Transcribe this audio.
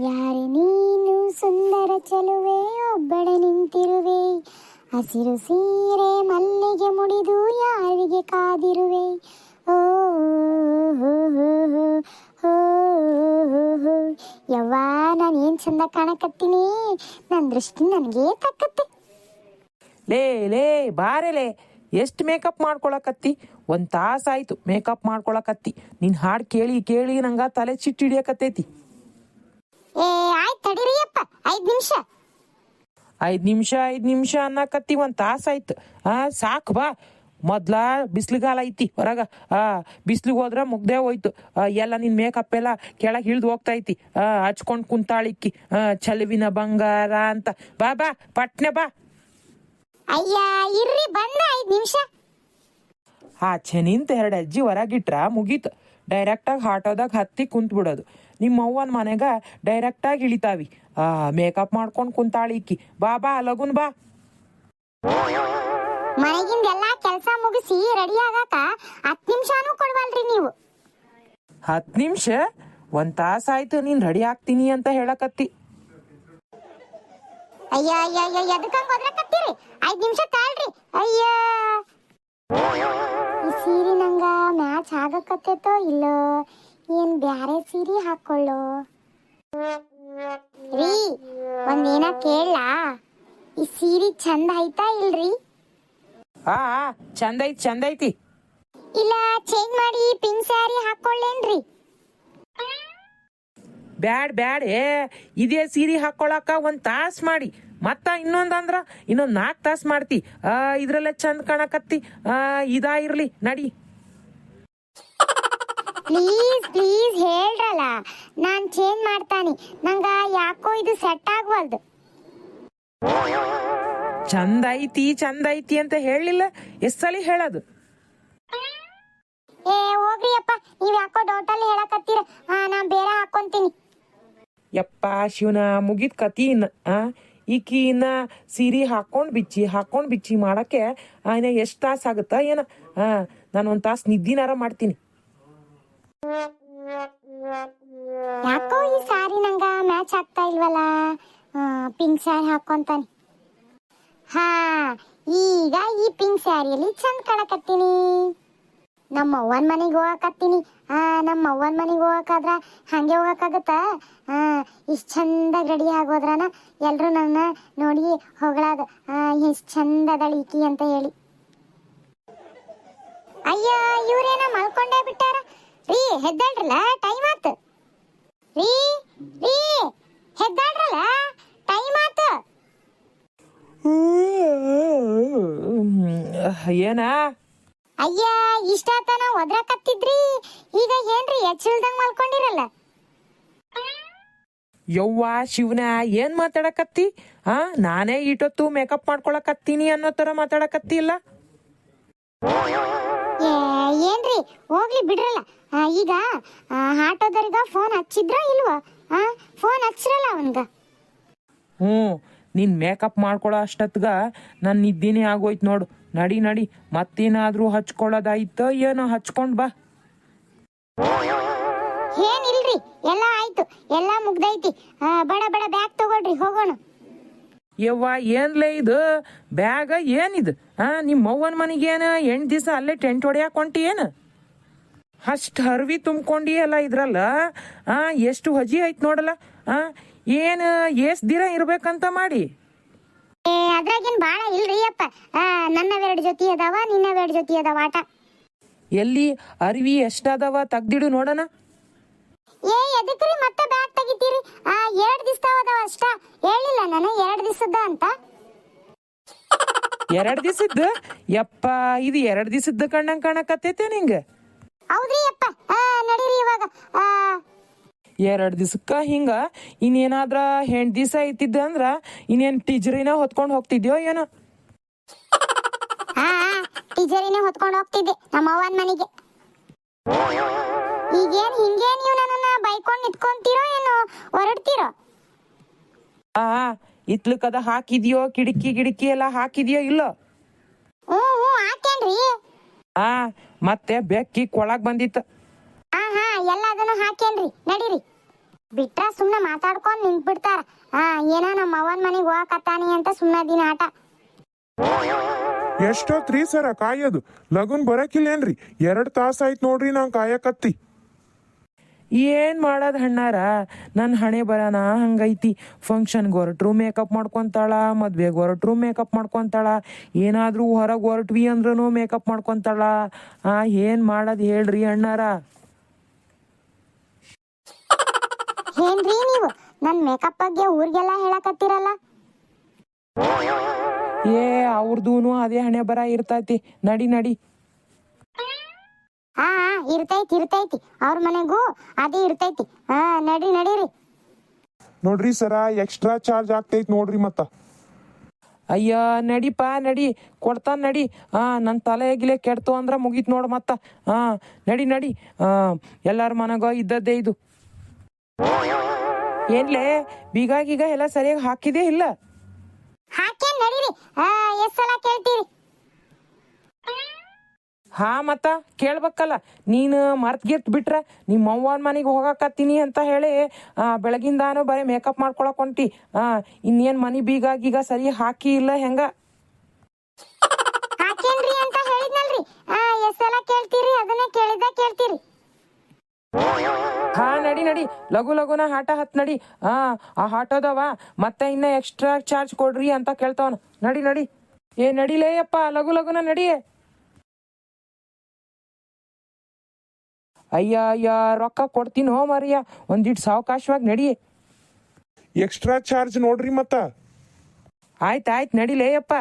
ಯಾರೆ ನೀನು ಸುಂದರ ಚಲುವೆ, ಒಬ್ಬಳೆ ನಿಂತಿರುವೆ. ಹಸಿರು ಸೀರೆ ಮಲ್ಲಿಗೆ ಮುಡಿದು ಯಾರಿಗೆ ಕಾದಿರುವೆ? ಓ. ಯವ್ವ, ನಾನು ಏನು ಚಂದ ಕಾಣಕತ್ತೀನಿ? ನನ್ನ ದೃಷ್ಟಿ ನನಗೆ ತಕ್ಕತ್ತೆ. ಲೇ ಲೇ ಬಾರೆಲೆ ಎಷ್ಟು ಮೇಕಪ್ ಮಾಡ್ಕೊಳಕತ್ತಿ? ಒಂದು ತಾಸಾಯ್ತು ಮೇಕಪ್ ಮಾಡ್ಕೊಳಕತ್ತಿ. ನಿನ್ನ ಹಾಡು ಕೇಳಿ ಕೇಳಿ ನಂಗೆ ತಲೆ ಚಿಟ್ಟು ಹಿಡಿಯಕತ್ತೈತಿ. ಏ ಆಯ್ತು ತಡೀರಿಯಪ್ಪ ಐದು ನಿಮಿಷ. ಐದ್ ನಿಮಿಷ ಐದ್ ನಿಮಿಷ ಅನ್ನಕತ್ತಿ ಒಂದ್ ತಾಸಾಯ್ತು ಆ ಸಾಕು ಬಾ. ಮೊದ್ಲ ಬಿಸ್ಲಿಗಾಲ ಐತಿ ಹೊರಗ. ಆ ಬಿಸ್ಲಿಗೆ ಹೋದ್ರ ಮುಗ್ದೇ ಹೋಯ್ತು. ಎಲ್ಲ ನಿನ್ ಮೇಕಪ್ ಎಲ್ಲ ಕೆಳಗೆ ಹಿಳ್ದು ಹೋಗ್ತಾ ಐತಿ. ಆ ಹಚ್ಕೊಂಡು ಕುಂತಾಳಿಕ್ಕಿ. ಆ ಚಲುವಿನ ಬಂಗಾರ ಅಂತ. ಬಾ ಬಾ ಪಟ್ನೆ ಬಾ. ಅಯ್ಯ ಇರ್ರಿ ಬಂದ ಐದು ನಿಮಿಷ. ಆಚೆ ನಿಂತ ಎರಡು ಅಜ್ಜಿ ಹೊರಗಿಟ್ರ ಮುಗೀತು. ಡೈರೆಕ್ಟಾಗಿ ಹಾಟೋದಾಗ ಹತ್ತಿ ಕುಂತ್ ಬಿಡೋದು. ನಿಮ್ಮ ಅವ್ವನ ಮನೆಗ ಡೈರೆಕ್ಟಾಗಿ ಇಳಿತಾವಿ. ಆ ಮೇಕಪ್ ಮಾಡ್ಕೊಂಡು ಕುಂತಾಳಿಕ್ಕಿ ಬಾ ಬಾ ಲಗುನ್ ಬಾ. ಮನೆಗಿಂದ ಎಲ್ಲಾ ಕೆಲಸ ಮುಗಿಸಿ ರೆಡಿ ಆಗಾಕ ಹತ್ತು ನಿಮಿಷನೂ ಕೊಡ್ವಲ್ರಿ ನೀವು. ಹತ್ತು ನಿಮಿಷ? ಒಂದು ತಾಸು ಆಯ್ತು ನೀನು ರೆಡಿ ಆಗ್ತೀನಿ ಅಂತ ಹೇಳಕತ್ತಿ. ಅಯ್ಯ ಅಯ್ಯ ಅಯ್ಯ ಎದಕ್ಕಂಗ ಒದ್ರಕತ್ತೀರಿ? ಐದು ನಿಮಿಷ ತಾಳ್ರಿ. ಅಯ್ಯ. ಸೀರೆ ನಂಗೆ ಮ್ಯಾಚ್ ಆಗಕತ್ತೈತೋ ಇಲ್ಲೋ? ಏನು ಬ್ಯಾರೆ ಸೀರೆ ಹಾಕೊಳ್ಳೋ? ರೀ ಒಂದೇನ ಕೇಳಲಾ? ಈ ಸೀರೆ ಚಂದ ಐತಾ ಇಲ್ರಿ? ಆ ಆ, ಚಂದ ಐತಿ ಚಂದ ಐತಿ. ಇಲ್ಲ ಚೇಂಜ್ ಮಾಡಿ ಪಿಂಕ್ ಸ್ಯಾರಿ ಹಾಕೊಳ್ಳೇನ್ರಿ? ಬ್ಯಾಡ್ ಬ್ಯಾಡ್ ಏ ಇದೇ ಸೀರೆ ಹಾಕೊಳಕ ಒಂದ್ ತಾಸ್ ಮಾಡಿ. ಮತ್ತ ಇನ್ನೊಂದಂದ್ರ ಇನ್ನೊಂದ್ ನಾಲ್ಕು ತಾಸ್ ಮಾಡ್ತಿ. ಆ ಇದ್ರಲ್ಲೇ ಚಂದ ಕಾಣಕತ್ತಿ. ಆ ಇದಾ ಇರ್ಲಿ ನಡಿ. ಪ್ಲೀಸ್ ಪ್ಲೀಸ್ ಹೇಳ್ರಲ್ಲ. ನಾನ್ ಚೇಂಜ್ ಮಾಡ್ತಾನೆ. ನಂಗ ಯಾಕೋ ಇದು ಸೆಟ್ ಆಗ್ವಲ್ದು. ಚಂದ ಐತಿ ಚಂದ ಐತಿ ಅಂತ ಹೇಳಿಲ್ಲ ಎಷ್ಟ್ ಸಲಿ ಹೇಳೋದು? ಏ ಹೋಗ್ರಿ ಅಪ್ಪ. ನೀವ್ ಯಾಕೋ ಡೌಟಲ್ಲಿ ಹೇಳಕತ್ತೀರ? ನಾ ಬೇರೆ ಹಾಕೊಂತೀನಿ. ಯಪ್ಪ ಶಿವನ ಮುಗಿದ ಕತಿ ಇನ್ನ ಆ? ಈಕಿ ಸೀರಿ ಹಾಕೊಂಡ್ ಬಿಚ್ಚಿ ಹಾಕೊಂಡ್ ಬಿಚ್ಚಿ ಮಾಡಕ್ಕೆ ಆಯ್ನ ಎಷ್ಟು ಎಷ್ಟ್ ತಾಸ್ ಆಗುತ್ತ ಏನ? ಹಾ ನಾನು ಒಂದ್ ತಾಸ್ ನಿದ್ದಿನಾರ ಮಾಡ್ತೀನಿ. ಯಾಕೋ ಈ ಸಾರಿ ನಂಗ ಮ್ಯಾಚ್ ಆಗ್ತಾ ಇಲ್ವಲ್ಲ? ಪಿಂಕ್ ಸ್ಯಾರಿ ಹಾಕೊಂತಾನೆ. ಹಾ, ಈಗ ಈ ಪಿಂಕ್ ಸ್ಯಾರಿಯಲ್ಲಿ ಚಂದ ಕಾಣಕತ್ತೀನಿ. ನಮ್ಮ ಅವ್ವನ ಮನೆಗೆ ಹೋಗಕತ್ತೀನಿ. ಆ, ನಮ್ಮ ಅವ್ವನ ಮನೆಗೆ ಹೋಗಕ್ಕಾದ್ರ ಹಂಗೆ ಹೋಗಕ್ಕಾಗತ್ತ ಆ, ಇಷ್ಟು ಚಂದಾಗಿ ರೆಡಿ ಆಗೋದ್ರನ ಎಲ್ಲರೂ ನನ್ನ ನೋಡಿ ಹೊಗಳಾದ. ಎಷ್ಟು ಚಂದ ಅದಳ ಈಕಿ ಅಂತ ಹೇಳಿ. ಅಯ್ಯ, ಇವ್ರೇನ ಮಲ್ಕೊಂಡೇ ಬಿಟ್ಟಾರ? ರೀ, ಹೆದ್ದಾಳ್ರಲ್ಲ? ಟೈಮ್ ಆತು. ರೀ ರೀ, ಹೆದ್ದಾಳ್ರಲ್ಲ? ಟೈಮ್ ಆತು. ಏನ? ಅಯ್ಯ ಇಷ್ಟ ಆತನ ಒದ್ರಕತ್ತಿದ್ರಿ? ಈಗ ಏನ್ರಿ ಹೆಚ್ಚಿಲ್ದಂಗ್ ಮಲ್ಕೊಂಡಿರಲ್ಲ? ಯವ್ವ ಶಿವನ ಏನ್ ಮಾತಾಡಕತ್ತಿ? ಆ ನಾನೇ ಇಟ್ಟೊತ್ತು ಮೇಕಪ್ ಮಾಡ್ಕೊಳಕತ್ತೀನಿ ಅನ್ನೋ ತರ ಮಾತಾಡಕತ್ತಿ ಇಲ್ಲ? ಏನ್ರಿ ಹೋಗ್ಲಿ ಬಿಡ್ರಲ್ಲ. ಆ, ಈಗ ಆಟೋದವ್ರಿಗ ಫೋನ್ ಹಚ್ಚಿದ್ರ ಇಲ್ವಾ? ಆ ಫೋನ್ ಹಚ್ಚಿರಲ್ಲ ಅವನ್ಗ? ಹ್ಞೂ ನೀನ್ ಮೇಕಪ್ ಮಾಡ್ಕೊಳೋ ಅಷ್ಟತ್ಗ ನನ್ ನಿದ್ದಿನೇ ಆಗೋಯ್ತು ನೋಡು. ನಡಿ ನಡಿ ಮತ್ತೇನಾದ್ರೂ ಹಚ್ಕೊಳ್ಳೋದಾಯ್ತ? ಏನೋ ಹಚ್ಕೊಂಡ್ ಬಾ. ಏನಿಲ್ರಿ? ಎಲ್ಲ ಆಯ್ತು. ಎಲ್ಲ ಮುಗ್ದೈತಿ. ಬಡ ಬಡ ಬ್ಯಾಗ್ ತಗೊಳ್ರಿ ಹೋಗೋಣ. ಯವ್ವ ಏನ್ಲೇ ಇದು? ಬ್ಯಾಗ ಏನಿದು? ಹಾ ನಿಮ್ಮ ಅವ್ವನ ಮನೆಗೇನ ಎಂಟು ದಿವಸ ಅಲ್ಲೇ ಟೆಂಟ್ ಹೊಡ್ಯಾಕ್ ಹೊಂಟಿ ಏನು ಅಷ್ಟು ಹರ್ವಿ ತುಂಬ್ಕೊಂಡಿ ಅಲ್ಲ ಇದ್ರಲ್ಲ? ಆ ಎಷ್ಟು ಹಜಿ ಐತ್ ನೋಡಲ್ಲ? ಆ ಏನು ಎಷ್ಟು ದಿನ ಇರ್ಬೇಕಂತ ಮಾಡಿ? ಅದ್ರಾಗೇನ್ ಬಾಳ ಇಲ್ರಿ ಅಪ್ಪ. ನನ್ನವೆರಡು ಜೊತೆ ಅದಾವ ನಿನ್ನವೆರಡು ಜೊತೆ ಅದಾವ ಆಟ. ಎಲ್ಲಿ? ಅರಿವಿ ಎಷ್ಟದವ? ತೆಗ್ದಿಡು ನೋಡೋಣ. ಏ ಎದಕ್ರಿ ಮತ್ತೆ ಬ್ಯಾಗ್ ತೆಗಿತೀರಿ? ಆ ಎರಡು ದಿವಸ ಅದಾವ ಅಷ್ಟ. ಹೇಳಿಲ್ಲ ನಾನು ಎರಡು ದಿವಸದ ಅಂತ. ಎರಡು ದಿವಸದ್ದು? ಯಪ್ಪ ಇದು ಎರಡು ದಿವಸದ ಕಣ್ಣಂಗೆ ಕಾಣಕತ್ತೈತೆ ನಿಂಗೆ. ಎರಡ್ ದಿವ್ಸಕ್ಕ ಹಿಂಗ ಇನ್ನೇನಾದ್ರ ಹೆಣ್ಣು ದಿವಸ ಐತಿದ್ದ ಅಂದ್ರ ಇನ್ನೇನ್ ಟಿಜರಿನ ಹೊತ್ಕೊಂಡ್ ಹೋಗ್ತಿದ್ಯೋ ಏನೋ? ಆ ಟೀಚರಿನೇ ಹೊತ್ಕೊಂಡು ಹೋಗ್ತಿದ್ದೆ ನಮ್ಮ ಅವ್ವನ ಮನೆಗೆ. ಈಗೇನ್ ಹಿಂಗೆ ನೀವು ನನ್ನನ್ನ ಬೈಕೊಂಡು ನಿಂತ್ಕೊಂತೀರೋ ಏನು ಹೊರಡ್ತೀರೋ? ಆ ಇತ್ಲಕ್ಕದ ಹಾಕಿದ್ಯೋ ಕಿಡಕಿ ಗಿಡಕಿ ಎಲ್ಲ ಹಾಕಿದ್ಯೋ ಇಲ್ಲೋ? ಹ್ಞೂ ಹ್ಞೂ ಹಾಕೇನ್ರಿ ಆ ಮತ್ತೆ ಬೆಕ್ಕಿ ಕೊಳಗ್ ಬಂದಿತ್ತು. ಎಲ್ಲ ಅದನ್ನು ಹಾಕೇನ್ರಿ ನಡೀರಿ. ಬಿಟ್ರ ಸುಮ್ಮನೆ ಮಾತಾಡ್ಕೊಂಡ್ ನಿಂತ್ಬಿಡ್ತಾರ. ಹಾ ಏನ ನಮ್ಮ ಅವನ್ ಮನೆಗೆ ಹೋಗಕತ್ತಾನಿ ಅಂತ ಸುಮ್ಮನೆ ದಿನ ಆಟ. ಎಷ್ಟೊತ್ರಿ ಸರ ಕಾಯೋದು? ಲಗುನ್ ಬರಕಿಲ್ಲೇನ್ರಿ? ಎರಡ್ ತಾಸ ಆಯ್ತು ನೋಡ್ರಿ ನಾನು ಕಾಯಕತ್ತಿ. ಏನ್ ಮಾಡದ್ ಹಣ್ಣಾರ? ನನ್ನ ಹಣೆ ಬರನ ಹಂಗೈತಿ. ಫಂಕ್ಷನ್ಗೆ ಹೊರಟ್ರು ಮೇಕಪ್ ಮಾಡ್ಕೊಂತಾಳ ಮದ್ವೆಗೆ ಹೊರಟ್ರು ಮೇಕಪ್ ಮಾಡ್ಕೊಂತಾಳ. ಏನಾದ್ರೂ ಹೊರಗೆ ಹೊರಟ್ವಿ ಅಂದ್ರೂ ಮೇಕಪ್ ಮಾಡ್ಕೊಂತಾಳ. ಆ ಏನ್ ಮಾಡದ್ ಹೇಳ್ರಿ ಅಣ್ಣಾರ? ಏನ್ರಿ ನೀವು? ನನ್ ಮೇಕಪ್ ಬಗ್ಗೆ ಊರಿಗೆಲ್ಲ ಹೇಳಕತ್ತೀರಲ್ಲ. ಏ ಅವ್ರದೂನು ಅದೇ ಹಣೆ ಬರ ಇರ್ತೈತಿ. ನಡಿ ನಡಿ. ಹಾ ಇರ್ತೈತಿ ಇರ್ತೈತಿ. ಅವ್ರ ಮನೆಗೂ ಅದೇ ಇರ್ತೈತಿ. ಹಾ ನಡಿ ನಡೀರಿ. ನೋಡ್ರಿ ಸರ ಎಕ್ಸ್ಟ್ರಾ ಚಾರ್ಜ್ ಆಗ್ತೈತಿ ನೋಡ್ರಿ ಮತ್ತ. ಅಯ್ಯ ನಡಿಪ ನಡಿ. ಕೊಡ್ತಾನ ನಡಿ. ಆ ನನ್ನ ತಲೆ ಗಿಲೆ ಕೆಡ್ತು ಅಂದ್ರ ಮುಗೀತು ನೋಡು ಮತ್ತ. ಹಾ ನಡಿ ನಡಿ. ಹಾ ಎಲ್ಲಾರ ಮನೆಗೋ ಇದ್ದದ್ದೇ ಇದು. ಏನ್ಲೇ ಬೀಗ ಗೀಗ ಎಲ್ಲ ಸರಿಯಾಗಿ ಹಾಕಿದೆ ಇಲ್ಲ. ಹಾಕೇನ್ ನಡೀರಿ? ಹಾ ಎಷ್ಟ್ ಸಲ ಕೇಳ್ತೀರಿ? ಹಾ ಮತ್ತ ಕೇಳ್ಬೇಕಲ್ಲ. ನೀನು ಮರ್ತ್ ಗಿರ್ತ್ ಬಿಟ್ರ ನಿಮ್ಮ ಅವ್ವನ ಮನೆಗೆ ಹೋಗಾಕತ್ತೀನಿ ಅಂತ ಹೇಳಿ ಆ, ಬೆಳಗಿಂದಾನು ಬರೀ ಮೇಕಪ್ ಮಾಡ್ಕೊಳಕ್ ಹೊಂಟಿ. ಆ ಇನ್ನೇನ್ ಮನಿ ಬೀಗ ಗೀಗ ಸರಿ ಹಾಕಿ ಇಲ್ಲ ಹೆಂಗ? ಹಾಕೇನ್ರಿ ಅಂತ ಹೇಳಿದ್ನಲ್ರಿ. ಆ ಎಷ್ಟ್ ಸಲ ಕೇಳ್ತೀರಿ? ಅದನ್ನೇ ಕೇಳಿದ ಕೇಳ್ತೀರಿ. ಹಾ ನಡಿ ನಡಿ. ಲಘು ಲಘುನ ಹಾಟ ಹತ್ ನಡಿ. ಹಾ ಆ ಹಾಟೋದವ ಮತ್ತೆ ಇನ್ನ ಎಕ್ಸ್ಟ್ರಾ ಚಾರ್ಜ್ ಕೊಡ್ರಿ ಅಂತ ಕೇಳ್ತಾವನ. ನಡಿ ನಡಿ. ಏ ನಡಿಲೇಯಪ್ಪ ಲಘು ಲಘುನ ನಡಿ. ಅಯ್ಯ ಅಯ್ಯ ರೊಕ್ಕ ಕೊಡ್ತೀನಿ ಹೋ ಮರಿಯ. ಒಂದಿಟ್ ಸಾವಕಾಶವಾಗಿ ನಡಿ. ಎಕ್ಸ್ಟ್ರಾ ಚಾರ್ಜ್ ನೋಡ್ರಿ ಮತ್ತ. ಆಯ್ತು ಆಯ್ತು ನಡಿಲೇಯಪ್ಪ.